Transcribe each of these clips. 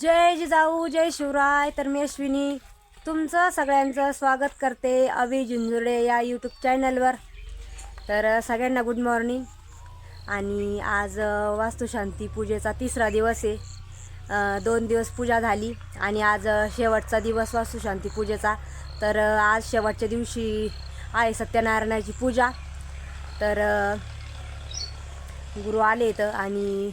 जय जिजाऊ जय शिवराय. तर मी अश्विनी तुमचं सगळ्यांचं स्वागत करते अवी झुंजुर्डे या यूट्यूब चॅनलवर तर सगळ्यांना गुड मॉर्निंग आणि आज वास्तुशांती पूजेचा तिसरा दिवस आहे. दोन दिवस पूजा झाली आणि आज शेवटचा दिवस वास्तुशांती पूजेचा. तर आज शेवटच्या दिवशी आहे सत्यनारायणाची पूजा. तर गुरु आले इथं आणि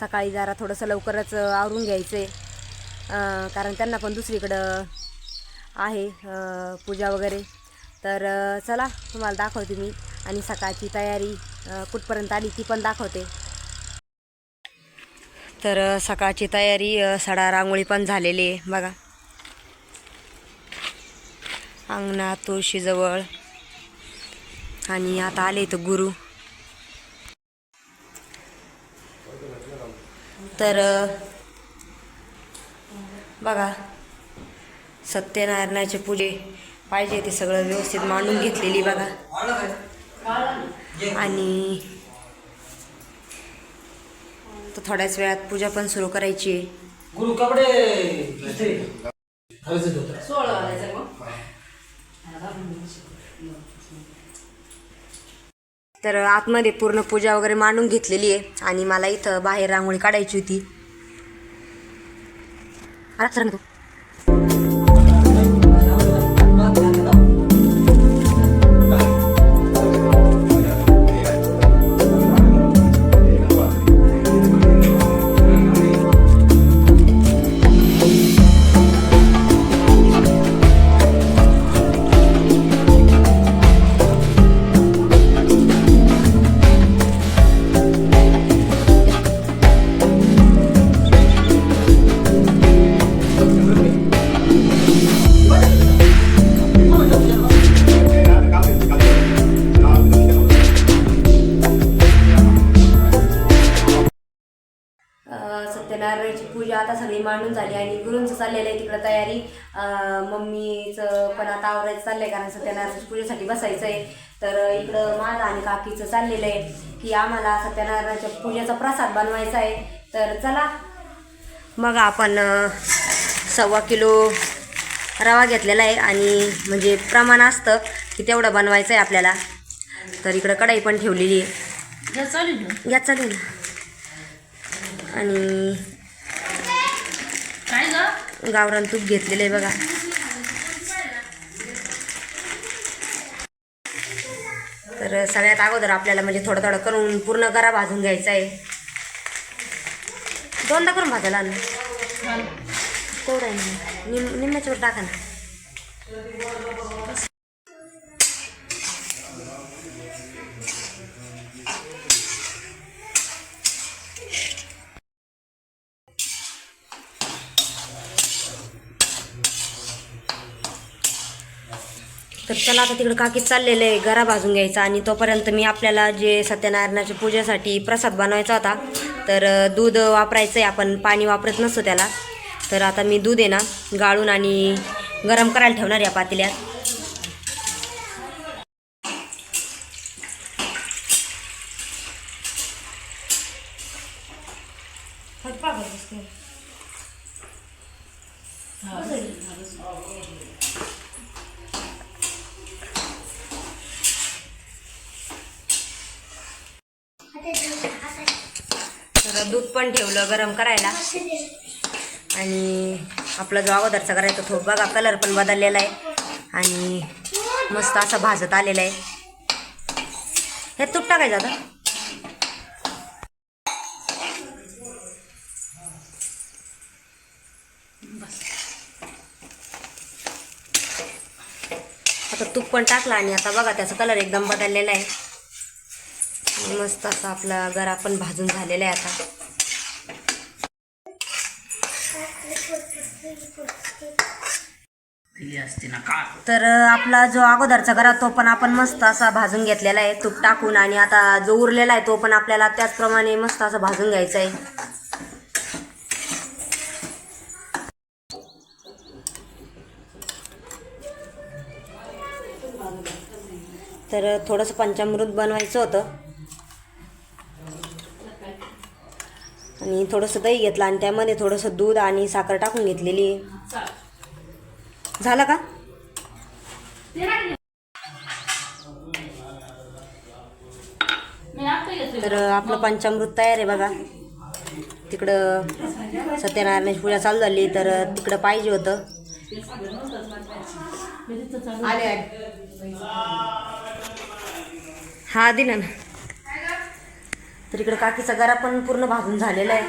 सकाळी जरा थोडंसं लवकरच आवरून घ्यायचं. आहे कारण त्यांना पण दुसरीकडं आहे पूजा वगैरे. तर चला तुम्हाला दाखवते मी. आणि सकाळची तयारी कुठपर्यंत आली ती पण दाखवते. तर सकाळची तयारी सडा रांगोळी पण झालेली आहे बघा. अंगणात तुळशीजवळ. आणि आता आले तर गुरु. तर बघा सत्यनारायणाचे पूजे पाहिजे ते सगळं व्यवस्थित मांडून घेतलेली बघा. आणि तर थोड्याच वेळात पूजा पण सुरू करायची आहे. गुरु तर आतमध्ये पूर्ण पूजा वगैरे मांडून घेतलेली आहे. आणि मला इथं बाहेर रांगोळी काढायची होती. मांडून झाली आणि गुरूंचं चाललेलं आहे तिकडं तयारी. मम्मीचं पण आता आवरायचं चाललंय कारण सत्यनारायणाच्या पूजेसाठी बसायचं आहे. तर इकडं माझं आणि काकीचं चाललेलं आहे की आम्हाला सत्यनारायणाच्या पूजेचा प्रसाद बनवायचा आहे. तर चला. मग आपण सव्वा किलो रवा घेतलेला आहे आणि म्हणजे प्रमाण असतं की तेवढं बनवायचं आहे आपल्याला. तर इकडं कढाई पण ठेवलेली आहे. या चालेल आणि गावरान तूप घेतलेलं आहे बघा. तर सगळ्यात अगोदर आपल्याला म्हणजे थोडं थोडं करून पूर्ण गरा भाजून घ्यायचा आहे. दोनदा करून भाजायला आणलं तेवढं आहे निम निम्म्याच्यावर टाका ना. तर चला आता तिकडं काकीच चाललेलं आहे गरा भाजून घ्यायचा आणि तोपर्यंत मी आपल्याला जे सत्यनारायणाच्या पूजेसाठी प्रसाद बनवायचा होता तर दूध वापरायचं आहे आपण पाणी वापरत नसतो त्याला. तर आता मी दूध आहे ना गाळून आणि गरम करायला ठेवणार या पातेल्यात तर दूध पण ठेवलं गरम करायला. आणि आपला जो अगोदरचा करायचा तो बघा कलर पण बदललेला आहे. आणि मस्त असा भाजत आलेला आहे. हे तूप टाकायचं आता. आता तूप पण टाकला आणि आता बघा त्याचा कलर एकदम बदललेला आहे. मस्त असा आपला गरा पण भाजून झालेला आहे आता दिली असती ना का तर आपला जो अगोदरचा गरा तो पण आपण मस्त असा भाजून घेतलेला आहे तूप टाकून. आणि आता जो उरलेला आहे तो पण आपल्याला त्याचप्रमाणे मस्त असं भाजून घ्यायचा आहे. तर थोडंसं पंचामृत बनवायचं होतं. आणि आणि थोडंसं दही घेतलं आणि त्यामध्ये थोडंसं दूध आणि साखर टाकून घेतलेली आहे. झालं का? तर आपलं पंचामृत तयार आहे बघा. तिकडं सत्यनारायणाची पूजा चालू झाली तर तिकडं पाहिजे होतं. हा दिला ना. तर इकडं काकीचा गरा पण पूर्ण भाजून झालेला आहे.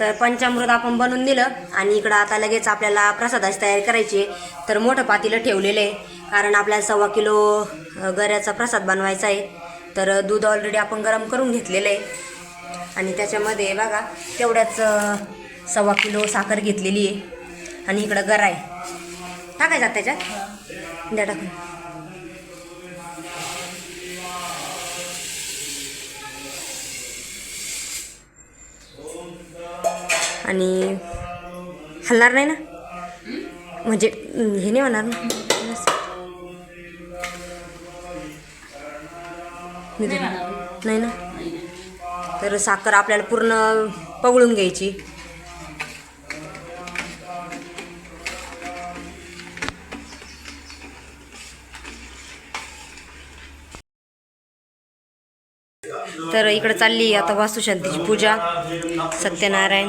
तर पंचामृत आपण बनवून दिलं आणि इकडं आता लगेच आपल्याला प्रसादाची तयारी करायची आहे. तर मोठं पातीलं ठेवलेलं आहे. कारण आपल्याला सव्वा किलो गऱ्याचा प्रसाद बनवायचा आहे. तर दूध ऑलरेडी आपण गरम करून घेतलेलं आहे. आणि त्याच्यामध्ये बघा तेवढ्याच सव्वा किलो साखर घेतलेली आहे. आणि इकडं गरा आहे. टाकायचा त्याच्यात? द्या टाकून. आणि हलणार नाही ना? म्हणजे हे नाही होणार ना? नाही ना? तर साखर आपल्याला पूर्ण पगळून घ्यायची. तर इकडे चालली आता वास्तुशांतीची पूजा. सत्यनारायण.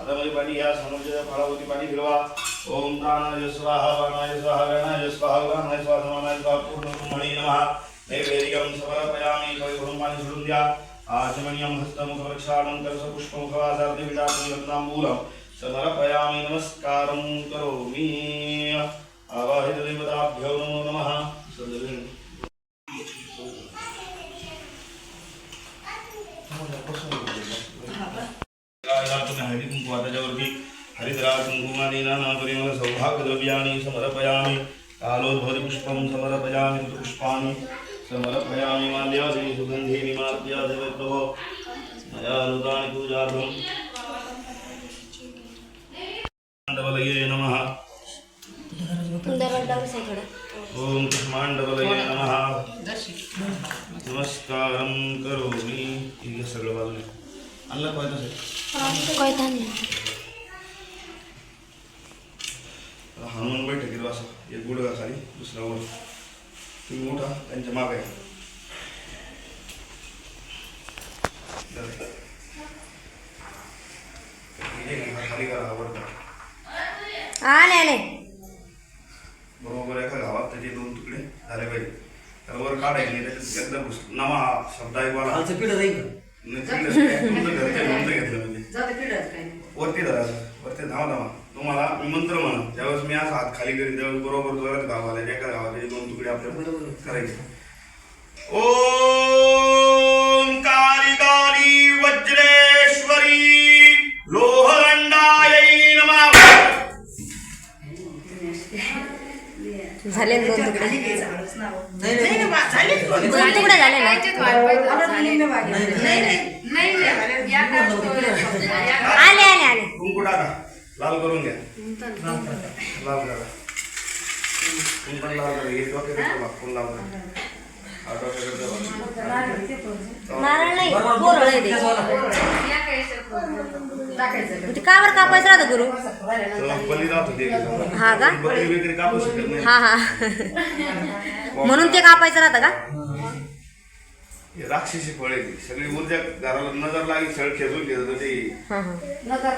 अदमय पाणी या समोरच्या फळावरती पाणी फिरवा ओम प्राणाय स्वाहा प्राणाय स्वाहा गणाय स्वाहा गणाय स्वाहा समानाय स्वाहा पूर्ण ब्रह्मणे नमः नैवेद्यं समर्पयामि कवि कविभूम पाणी सोडून द्या आचमनीयं हस्तमुखवृक्षानंतर सपुष्पमुखवासार्थिविडापि रत्नाम्बूलं समर्पयामि नमस्कारं करोमि। आवाहितदेवताभ्यो नमो सौभाग्यद्रव्याणि समर्पयामि। कालोद्भवति पुष्पं समर्पयामि पुष्पाणि। समर्पयामि माल्यादि सुगन्धीनि माल्यादि विप्रभो मया ऋतानि पूजार्थम्। माण्डवलये नमः। ॐ कुष्माण्डवलये नमः। नमस्कारं करोमि। हे सगळं बाजूने. आणलं पाहिजे हनुमान बैठकीत असं एक गुडघा खाली दुसरा वर. तुम्ही उठा त्यांच्या मागे खाली करा आले बरोबर एका गावात त्याचे दोन तुकडे झाले पाहिजे. तर वर काढायचे नाही त्याच्यात एकदम नमा शब्द ऐकवाला म्हणजे वरती धरा. वरती धावा धावा तुम्हाला मी मंत्र म्हणा. ज्यावेळेस मी असं हात खाली करीन त्यावेळेस बरोबर जोरात गाव आले एका गावाचे दोन तुकडे आपल्याला करायचे. ओम काली काली वज्रेश्वरी लोहगंडायै नमः झाले ना दोन तुकडे नाही नाही दोन तुकडे झाले ना आले आले आले कुंकू टाका लाल करून घ्या लाल करा तुम्ही पण लाल करा एक डोक्याकडे बघा कोण लाल करा हा डोक्याकडे बघा नारळ नाही बरोबर, कोरळ बरोबर, आहे ते. त्याच्यावाला. ते का बरं कापायचं राहतं गुरु होती. हा का? बकरी वगैरे कापू शकत नाही. हा हा. म्हणून ते कापायचं राहतं का? हे राक्षसी फळ आहे ती. सगळी ऊर्जा घराला नजर लागली सळ खेचून घेत होतं ते हा हा.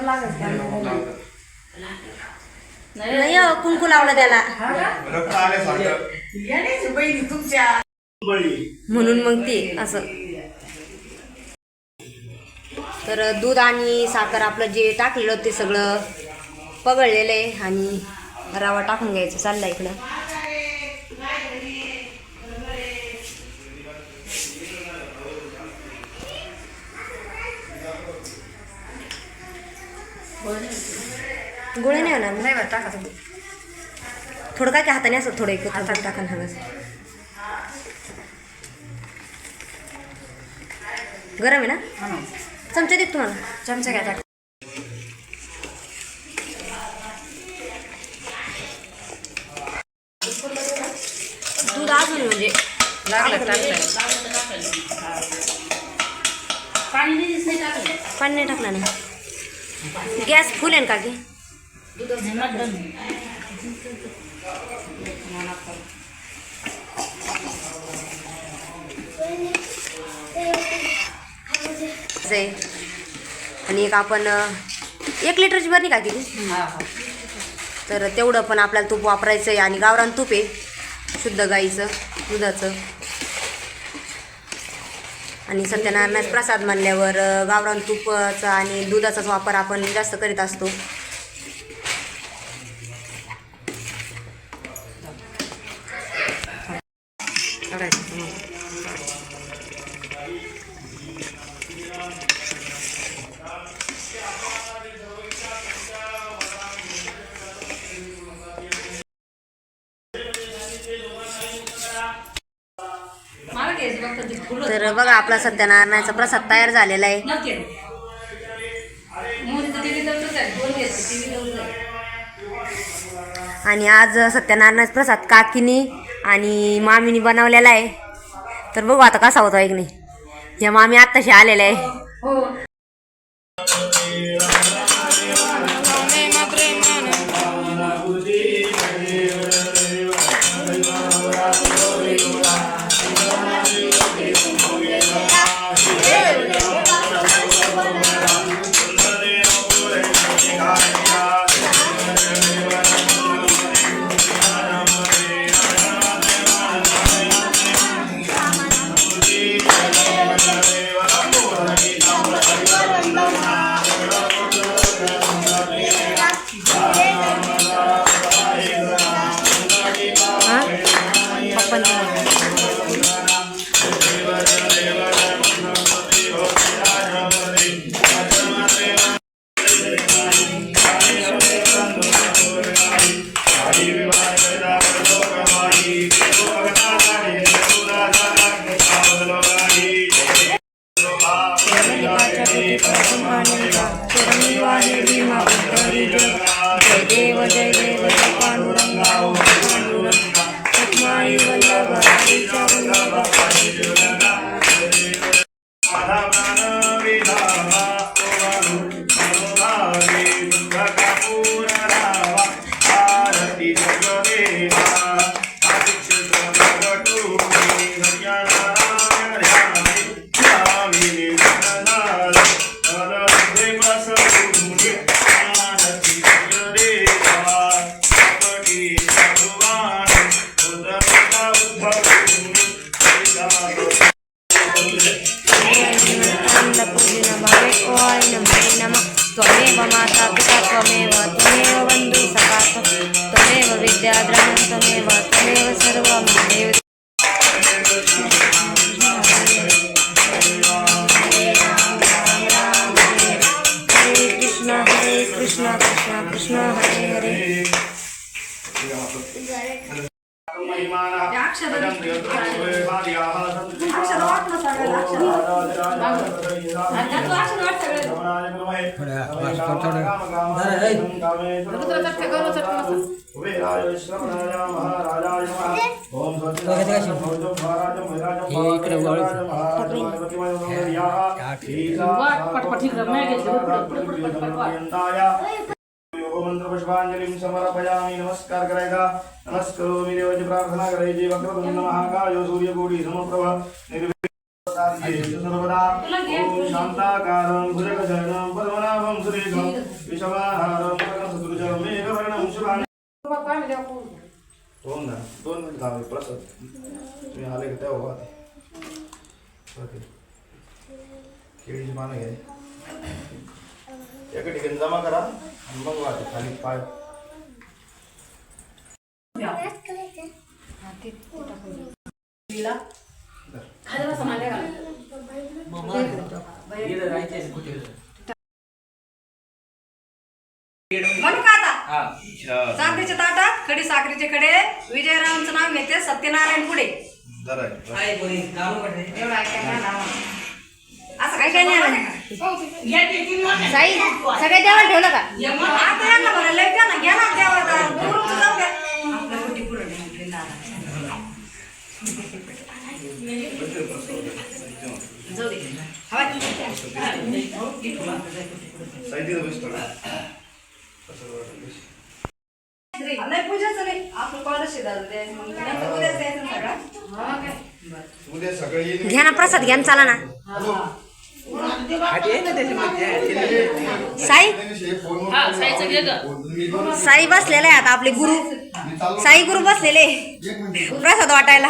लावतात. नाही. हो, कुंकू लावलं त्याला. रक्त आल्यासारखं. बळी म्हणून मग ते असं. तर दूध आणि साखर आपलं जे टाकलेलं होतं ते सगळं पगळलेलं आहे आणि रवा टाकून घ्यायचं चाललं इकडं. गोळे नाही होणार? नाही बरं टाका तुम्ही. थोडं काय की हाताने असं थोडं एक हातात टाका ना हवं. गरम आहे ना? ना. चमचा देत तुम्हाला? चमचा घ्या टाका दूध अजून म्हणजे लागलं टाकलं पाणी नाही टाकलं ना. गॅस फुल आहे ना का की जाईल आणि एक आपण एक लिटरची भरणी का किती तर तेवढं पण आपल्याला तूप वापरायचं आहे आणि गावरान तूप आहे. शुद्ध गाईचं दुधाचं. आणि सत्यनारायणाचा प्रसाद म्हणल्यावर गावरान तुपाचा आणि दुधाचाच वापर आपण जास्त करीत असतो. तर बघा आपला सत्यनारायणाचा प्रसाद तयार झालेला आहे. आणि आज सत्यनारायणाचा प्रसाद काकीनी आणि मामीनी बनवलेला आहे. तर बघू आता कसा होतो एक नाही. या मामी आत्ताशी आलेल्या आहे. मंत्रपुष्पांजलीं समर्पयामि नमस्कार करायचा नमस्करोमि देवाची प्रार्थना करायची वक्रतुंड महाकाय सूर्यकोटी समप्रभ निर्विघ्नं सर्वदा ओम शांताकारं भुजगशयनं पद्मनाभं सुरेशं विषमाहारं गगनसदृशं मेघवर्णं शुभां दोन ना दोन मिनिट थांबे प्रसाद. तुम्ही आले का तेव्हा. ओके. केळीची पानं घ्या. एका ठिकाणी जमा करा आणि मग वाहते खाली पाय. खाली बसा मांड्या घाला. म्हणू का आता. अच्छा साखरेच्या ताटात खडी साखरेचे कडे विजयरावांचं नाव घेते सत्यनारायण पुढे. एवढं ऐकायला. असं काय काय नाही आलं? साई सगळे देवाला ठेवलं का? आता यांना बरं लय घ्या ना घ्या ना. नाही पूजाचं नाही. आपलं कॉलेज द्यायचं नंतर उद्याच द्यायचं ना सगळं. हा काय? बरं उद्या सकाळी. घ्या ना प्रसाद घ्या ना चाला ना. साई? साई बसलेला आता आपले गुरु. साई गुरु बसलेले. प्रसाद वाटायला.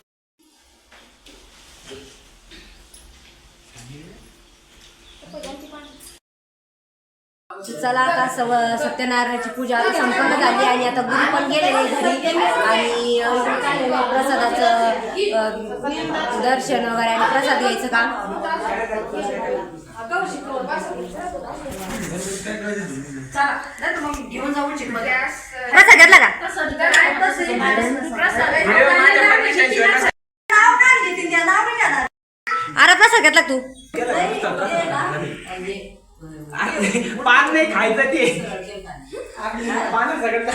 चला आता सव सत्यनारायणाची पूजा आता संपन्न झाली आणि आता गुरु पण गेलेले घरी. आणि प्रसादाचं दर्शन वगैरे आणि प्रसाद घ्यायचं काम. चला नाही तर मग घेऊन जाऊ चिकमध्ये प्रसाद घेतला का नाव काय घेतील त्या नाव नाही घेणार अरे प्रसाद घेतला का तू पान नाही खायचं ते पान सगळं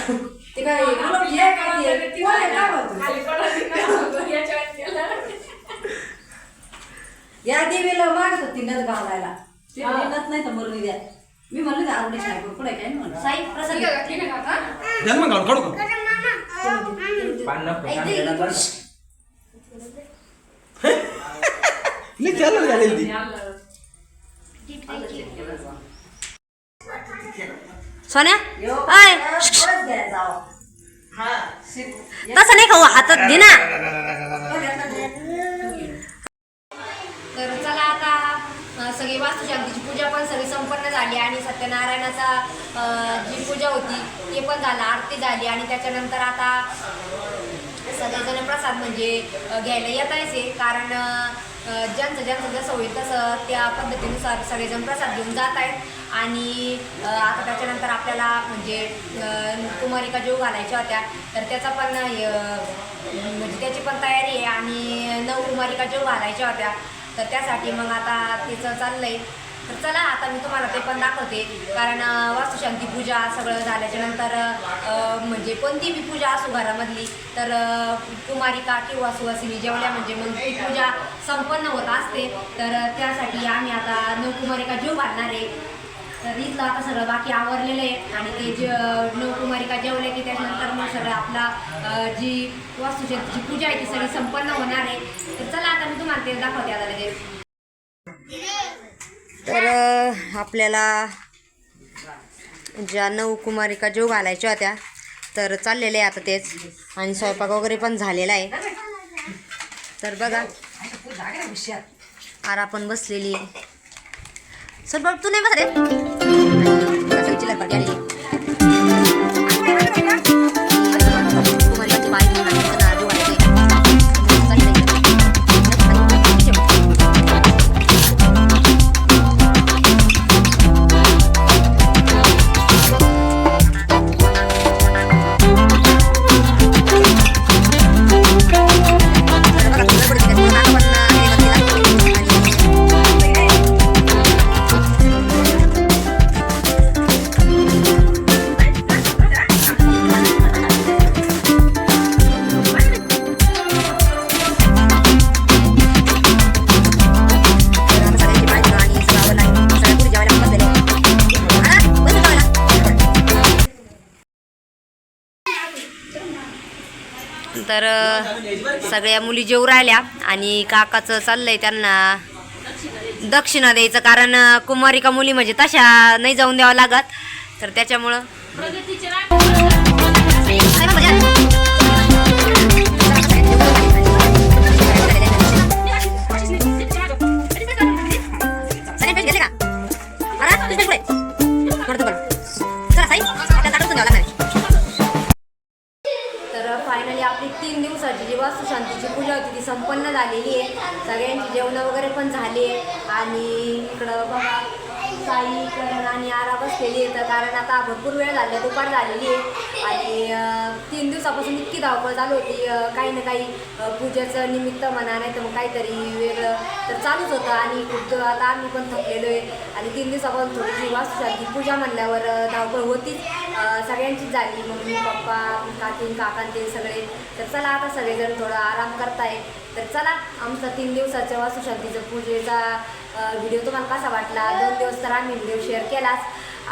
ते काय गुलाब हे काय ते कोण आहे काय होतं? या देवीला मागत होती नद घालायला ते नत नाही तर मरून द्या मी म्हणलं ते आवडीच नाही पण पुढे काय नाही म्हणलं साई प्रसाद घे. जन्म काढू काढू का? पान नको नाही चालू झालेली ती सोन्या? अय तसं नाही खाऊ हातात घे ना. तर चला आता सगळी वास्तुशांतीची पूजा पण सगळी संपन्न झाली आणि सत्यनारायणाचा जी पूजा होती ते पण झालं आरती झाली आणि त्याच्यानंतर आता सगळेजण प्रसाद म्हणजे घ्यायला येत आहे कारण ज्यांचं ज्यांचं जसं होईल तसं त्या पद्धतीनुसार सगळेजण प्रसाद घेऊन जात आहेत. आणि आता त्याच्यानंतर आपल्याला म्हणजे कुमारिका जेव घालायच्या होत्या. तर त्याचा पण म्हणजे त्याची पण तयारी आहे. आणि नऊ कुमारिका जेव घालायच्या होत्या. तर त्यासाठी मग आता तिचं चाललंय. तर चला आता मी तुम्हाला ते पण दाखवते. कारण वास्तुशांती पूजा सगळं झाल्याच्यानंतर म्हणजे कोणती बी पूजा असू घरामधली तर कुमारिका किंवा सुवासिनी जेवल्या म्हणजे मग ती पूजा संपन्न होत असते. तर त्यासाठी आम्ही आता नवकुमारिका जीव घालणार आहे. तर इथलं आता सगळं बाकी आवरलेलं आहे. आणि ते जे नवकुमारिका जेवले की त्याच्यानंतर मग सगळं आपला जी वास्तुशांतीची पूजा आहे ती सगळी संपन्न होणार आहे. तर चला आता मी तुम्हाला ते दाखवते आता लगेच. तर आपल्याला ज्या नऊ कुमारिका जेव घालायच्या होत्या तर चाललेले आहे आता तेच. आणि स्वयंपाक वगैरे पण झालेला आहे. तर बघा आर आपण बसलेली आहे. सर बाबा तू नाही बस रे सगळ्या मुली जेवू राहिल्या आणि काकाचं चाललंय त्यांना दक्षिणा द्यायचं कारण कुमारिका मुली म्हणजे तशा नाही जाऊन द्यावं लागत. तर त्याच्यामुळं दिवसापासून इतकी धावपळ चालू होती काही ना काही पूजेचं निमित्त म्हणा नाही तर मग काहीतरी वेगळं तर चालूच होतं. आणि खूप आता आम्ही पण थकलेलो आहे आणि तीन दिवसापासून थोडीशी वास्तुशांती पूजा म्हणल्यावर धावपळ होतीच. सगळ्यांचीच झाली. मम्मी पप्पा काकी काकांचे सगळे. तर चला आता सगळेजण थोडा आराम करताय. तर चला आमचा तीन दिवसाच्या वासुशांतीचं पूजेचा व्हिडिओ तुम्हाला कसा वाटला? दोन दिवस तर आम्ही व्हिडिओ शेअर केलाच.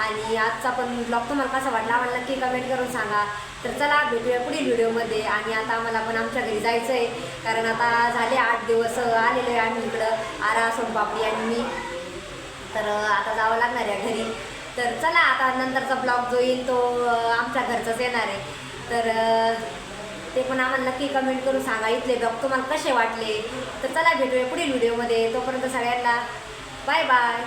आणि आजचा पण ब्लॉग तुम्हाला कसा वाटला आम्हाला नक्की कमेंट करून सांगा. तर चला भेटूया पुढील व्हिडिओमध्ये आणि आता आम्हाला पण आमच्या घरी जायचं आहे कारण आता झाले आठ दिवस आलेले आलेलो आहे आम्ही इकडं आरा सोनपापडी आणि मी. तर आता जावं लागणार आहे घरी. तर चला आता नंतरचा ब्लॉग जो येईल तो आमच्या घरचाच येणार आहे. तर ते पण आम्हाला नक्की कमेंट करून सांगा. इथले ब्लॉग तुम्हाला कसे वाटले? तर चला भेटूया पुढील व्हिडिओमध्ये तोपर्यंत सगळ्यांना बाय बाय